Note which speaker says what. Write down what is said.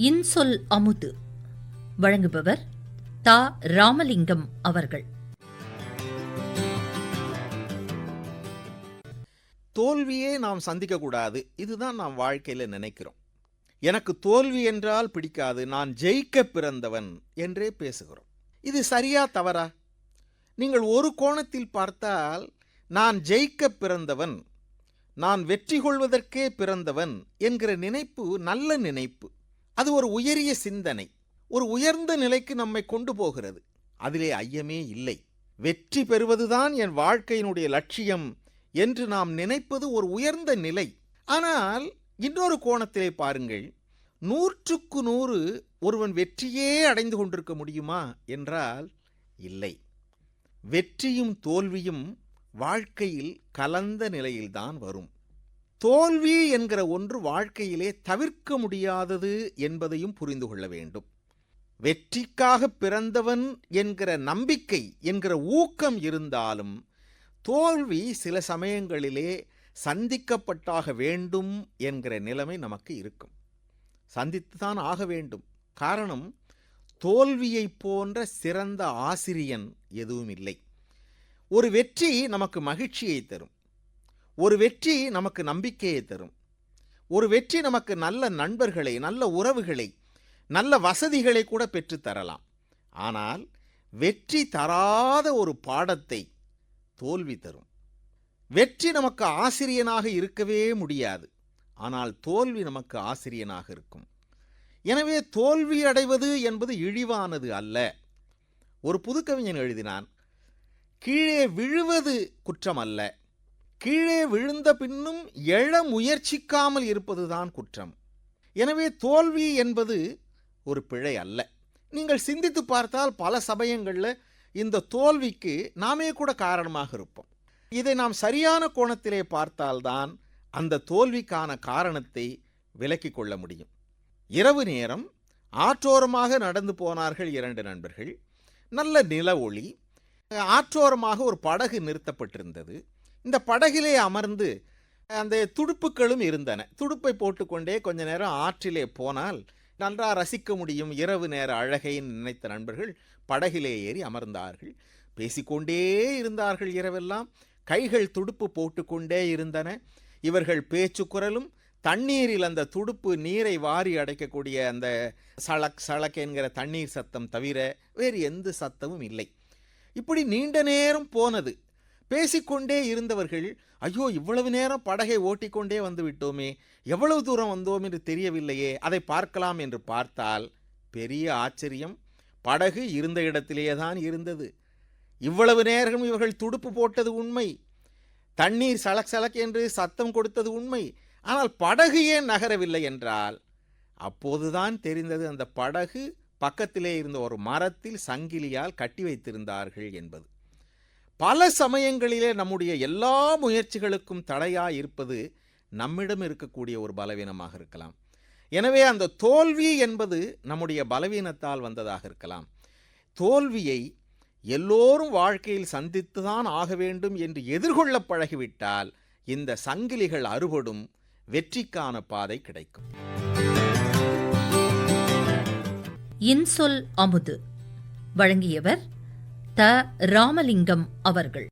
Speaker 1: இன்சொல் அமுது. வழங்குபவர் தா. ராமலிங்கம் அவர்கள்.
Speaker 2: தோல்வியே நாம் சந்திக்க கூடாது இதுதான் நாம் வாழ்க்கையில் நினைக்கிறோம். எனக்கு தோல்வி என்றால் பிடிக்காது. நான் ஜெயிக்க பிறந்தவன் என்றே பேசுகிறோம். இது சரியா தவறா? நீங்கள் ஒரு கோணத்தில் பார்த்தால் நான் ஜெயிக்க பிறந்தவன் நான் வெற்றி கொள்வதற்கே பிறந்தவன் என்கிற நினைப்பு நல்ல நினைப்பு. அது ஒரு உயரிய சிந்தனை. ஒரு உயர்ந்த நிலைக்கு நம்மை கொண்டு போகிறது. அதிலே ஐயமே இல்லை. வெற்றி பெறுவதுதான் என் வாழ்க்கையினுடைய லட்சியம் என்று நாம் நினைப்பது ஒரு உயர்ந்த நிலை. ஆனால் இன்னொரு கோணத்திலே பாருங்கள். நூற்றுக்கு நூறு ஒருவன் வெற்றியே அடைந்து கொண்டிருக்க முடியுமா என்றால் இல்லை. வெற்றியும் தோல்வியும் வாழ்க்கையில் கலந்த நிலையில்தான் வரும். தோல்வி என்கிற ஒன்று வாழ்க்கையிலே தவிர்க்க முடியாதது என்பதையும் புரிந்து கொள்ள வேண்டும். வெற்றிக்காக பிறந்தவன் என்கிற நம்பிக்கை என்கிற ஊக்கம் இருந்தாலும் தோல்வி சில சமயங்களிலே சந்திக்கப்பட்டாக வேண்டும் என்கிற நிலைமை நமக்கு இருக்கும். சந்தித்துதான் ஆக வேண்டும். காரணம் தோல்வியை போன்ற சிறந்த ஆசிரியன் எதுவும் இல்லை. ஒரு வெற்றி நமக்கு மகிழ்ச்சியை தரும். ஒரு வெற்றி நமக்கு நம்பிக்கையை தரும். ஒரு வெற்றி நமக்கு நல்ல நண்பர்களை நல்ல உறவுகளை நல்ல வசதிகளை கூட பெற்று தரலாம். ஆனால் வெற்றி தராத ஒரு பாடத்தை தோல்வி தரும். வெற்றி நமக்கு ஆசிரியனாக இருக்கவே முடியாது. ஆனால் தோல்வி நமக்கு ஆசிரியனாக இருக்கும். எனவே தோல்வி அடைவது என்பது இழிவானது அல்ல. ஒரு புதுக்கவிஞன் எழுதினான் கீழே விழுவது குற்றம் அல்ல. கீழே விழுந்த பின்னும் எழ முயற்சிக்காமல் இருப்பதுதான் குற்றம். எனவே தோல்வி என்பது ஒரு பிழை அல்ல. நீங்கள் சிந்தித்து பார்த்தால் பல சமயங்களில் இந்த தோல்விக்கு நாமே கூட காரணமாக இருப்போம். இதை நாம் சரியான கோணத்திலே பார்த்தால்தான் அந்த தோல்விக்கான காரணத்தை விலக்கிக் கொள்ள முடியும். இரவு நேரம் ஆற்றோரமாக நடந்து போனார்கள் இரண்டு நண்பர்கள். நல்ல நில ஒளி ஆற்றோரமாக ஒரு படகு நிறுத்தப்பட்டிருந்தது. இந்த படகிலே அமர்ந்து அந்த துடுப்புகளும் இருந்தன. துடுப்பை போட்டுக்கொண்டே கொஞ்ச நேரம் ஆற்றிலே போனால் நன்றாக ரசிக்க முடியும் இரவு நேர அழகை நினைத்த நண்பர்கள் படகிலே ஏறி அமர்ந்தார்கள். பேசிக்கொண்டே இருந்தார்கள் இரவெல்லாம். கைகள் துடுப்பு போட்டுக்கொண்டே இருந்தன. இவர்கள் பேச்சு குரலும் தண்ணீரில் அந்த துடுப்பு நீரை வாரி அடைக்கக்கூடிய அந்த சளக் சளக் என்கிற தண்ணீர் சத்தம் தவிர வேறு எந்த சத்தமும் இல்லை. இப்படி நீண்ட நேரம் போனது. பேசிக்கொண்டே இருந்தவர்கள் ஐயோ இவ்வளவு நேரம் படகை ஓட்டிக்கொண்டே வந்து விட்டோமே எவ்வளவு தூரம் வந்தோம் என்று தெரியவில்லையே அதை பார்க்கலாம் என்று பார்த்தால் பெரிய ஆச்சரியம். படகு இருந்த இடத்திலேயே தான் இருந்தது. இவ்வளவு நேரம் இவர்கள் துடுப்பு போட்டது உண்மை. தண்ணீர் சலக் சலக் என்று சத்தம் கொடுத்தது உண்மை. ஆனால் படகு ஏன் நகரவில்லை என்றால் அப்போதுதான் தெரிந்தது அந்த படகு பக்கத்திலே இருந்த ஒரு மரத்தில் சங்கிலியால் கட்டி வைத்திருந்தார்கள் என்பது. பல சமயங்களிலே நம்முடைய எல்லா முயற்சிகளுக்கும் தடையாக இருப்பது நம்மிடம் இருக்கக்கூடிய ஒரு பலவீனமாக இருக்கலாம். எனவே அந்த தோல்வி என்பது நம்முடைய பலவீனத்தால் வந்ததாக இருக்கலாம். தோல்வியை எல்லோரும் வாழ்க்கையில் சந்தித்துதான் ஆக வேண்டும் என்று எதிர்கொள்ள பழகிவிட்டால் இந்த சங்கிலிகள் அறுபடும் வெற்றிக்கான பாதை கிடைக்கும்.
Speaker 1: இன்சொல் அமுது. வழங்கியவர் த ராமலிங்கம் அவர்கள்.